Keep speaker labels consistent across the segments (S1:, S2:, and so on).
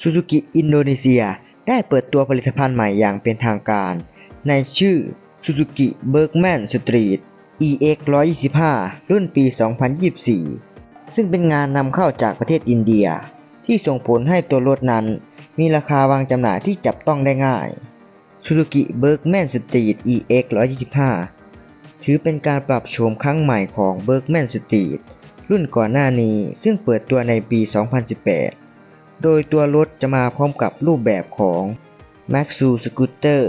S1: ซูซูกิอินโดนีเซียได้เปิดตัวผลิตภัณฑ์ใหม่อย่างเป็นทางการ ในชื่อ Suzuki Bergman Street EX 125 รุ่นปี 2024 ซึ่งเป็นงานนำเข้าจากประเทศอินเดีย ที่ส่งผลให้ตัวรถนั้น มีราคาวางจำหน่ายที่จับต้องได้ง่าย Suzuki Bergman Street EX 125 ถือเป็นการปรับโฉมครั้งใหม่ของ Bergman Street รุ่นก่อนหน้านี้ซึ่งเปิดตัวในปี 2018 โดยตัวรถจะมาพร้อมกับรูปแบบของ Maxu Scooter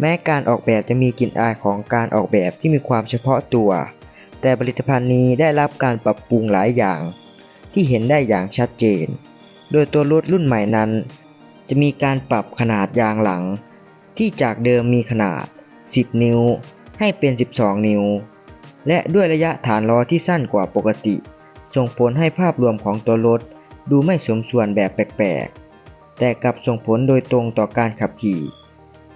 S1: แม้การออกแบบจะมีกลิ่นอายของการออกแบบที่มีความเฉพาะตัว แต่ผลิตภัณฑ์นี้ได้รับการปรับปรุงหลายอย่าง ที่เห็นได้อย่างชัดเจน โดยตัวรถรุ่นใหม่นั้น จะมีการปรับขนาดยางหลัง ที่จากเดิมมีขนาด 10 นิ้ว ให้เป็น 12 นิ้ว และด้วยระยะฐานล้อที่สั้นกว่าปกติ ส่งผลให้ภาพรวมของตัวรถ ดูไม่สมส่วนแบบแปลกๆ แต่กลับส่งผลโดยตรงต่อการขับขี่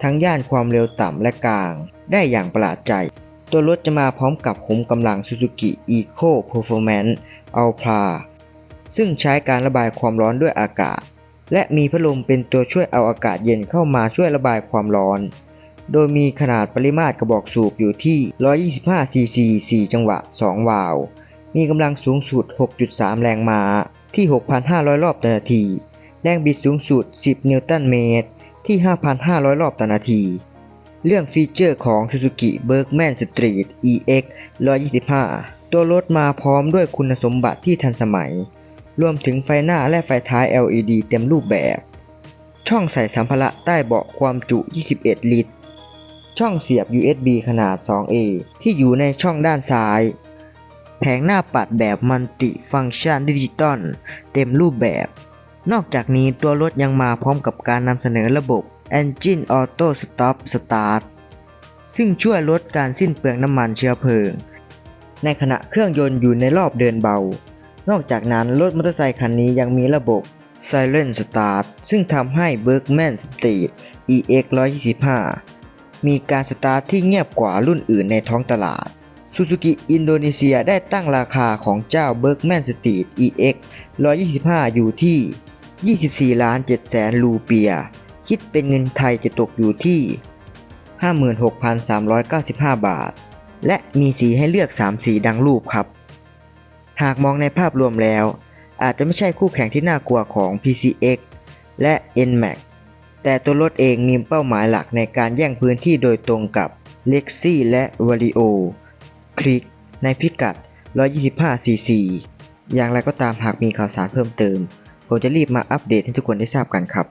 S1: ทั้งย่านความเร็วต่ำและกลาง ได้อย่างประหลาดใจ ตัวรถจะมาพร้อมกับขุมกำลัง Suzuki Eco Performance Ultra ซึ่งใช้การระบายความร้อนด้วยอากาศ และมีพัดลมเป็นตัวช่วยเอาอากาศเย็นเข้ามาช่วยระบายความร้อน โดยมีขนาดปริมาตรกระบอกสูบอยู่ที่ 125ซีซี4จังหวะ 2 วาล์วมีกำลังสูงสุด 6.3 แรงม้า ที่ 6,500 รอบต่อนาที แรงบิดสูงสุด 10 นิวตันเมตร ที่ 5,500 รอบต่อนาที เรื่องฟีเจอร์ของ Suzuki Bergman Street EX 125 ตัวรถมาพร้อมด้วยคุณสมบัติที่ทันสมัย รวมถึงไฟหน้าและไฟท้าย LED เต็มรูปแบบ ช่องใส่สัมภาระใต้เบาะความจุ 21 ลิตร ช่องเสียบ USB ขนาด 2A ที่อยู่ในช่องด้านซ้าย แผงหน้าปัดแบบมัลติฟังก์ชันดิจิตอลเต็มรูปแบบ นอกจากนี้ตัวรถยังมาพร้อมกับการนำเสนอระบบ Engine Auto Stop Start ซึ่งช่วยลดการสิ้นเปลืองน้ำมันเชื้อเพลิง ในขณะเครื่องยนต์อยู่ในรอบเดินเบา นอกจากนั้นรถมอเตอร์ไซคันนี้ยังมีระบบ Silent Start ซึ่งทำให้ Bergman Street EX 125มีการสตาร์ทที่เงียบกว่ารุ่นอื่นในท้องตลาด Suzuki อินโดนีเซียได้ตั้งราคาของเจ้า Bergman Street EX 125 อยู่ที่ 24ล้าน7แสนรูเปีย คิดเป็นเงินไทยจะตกอยู่ที่ 56,395 บาท และมีสีให้เลือก 3 สีดังรูปครับ หากมองในภาพรวมแล้ว อาจจะไม่ใช่คู่แข่งที่น่ากลัวของ PCX และ NMAX แต่ตัวรถเองมีเป้าหมายหลักในการแย่งพื้นที่โดยตรงกับ Lexi และ Vario คลิกในพิกัด 125cc อย่างไรก็ตามหากมีข่าวสารเพิ่มเติม ผมจะรีบมาอัปเดตให้ทุกคนได้ทราบกันครับ